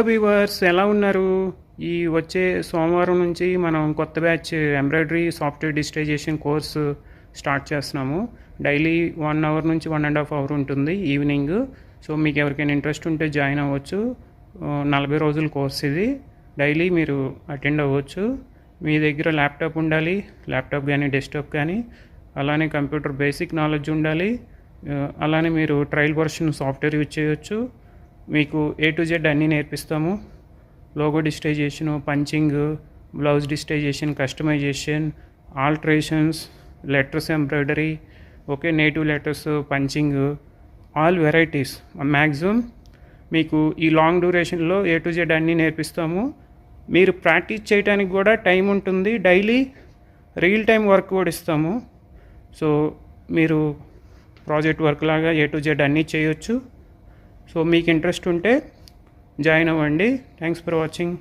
Viewers ఎలా ఉన్నారు? ఈ వచ్చే సోమవారం నుంచి మనం కొత్త batch embroidery software digitization course start చేస్తున్నాము. డైలీ వన్ అవర్ నుంచి వన్ అండ్ హాఫ్ అవర్ ఉంటుంది ఈవినింగ్. సో మీకు ఎవరికైనా ఇంట్రెస్ట్ ఉంటే జాయిన్ అవ్వచ్చు. నలభై రోజుల కోర్స్ ఇది. డైలీ మీరు అటెండ్ అవ్వచ్చు. మీ దగ్గర ల్యాప్టాప్ ఉండాలి. ల్యాప్టాప్ కానీ డెస్క్టాప్ కానీ. అలానే కంప్యూటర్ బేసిక్ నాలెడ్జ్ ఉండాలి. అలానే మీరు ట్రయల్ వర్షన్ సాఫ్ట్వేర్ యూజ్ చేయొచ్చు. మీకు ఏ టు జెడ్ అన్నీ నేర్పిస్తాము. Logo digitization punching blouse digitization customization alterations letters embroidery okay native letters punching all varieties maximum మీకు ఈ లాంగ్ డ్యూరేషన్లో ఏ టు జెడ్ అన్నీ నేర్పిస్తాము. మీరు ప్రాక్టీస్ చేయడానికి కూడా టైం ఉంటుంది. డైలీ రియల్ టైం వర్క్ కూడా ఇస్తాము. సో మీరు ప్రాజెక్ట్ వర్క్ లాగా ఏ టు జెడ్ అన్నీ చేయొచ్చు. సో మీకు ఇంట్రెస్ట్ ఉంటే జాయిన్ అవ్వండి. Thanks for watching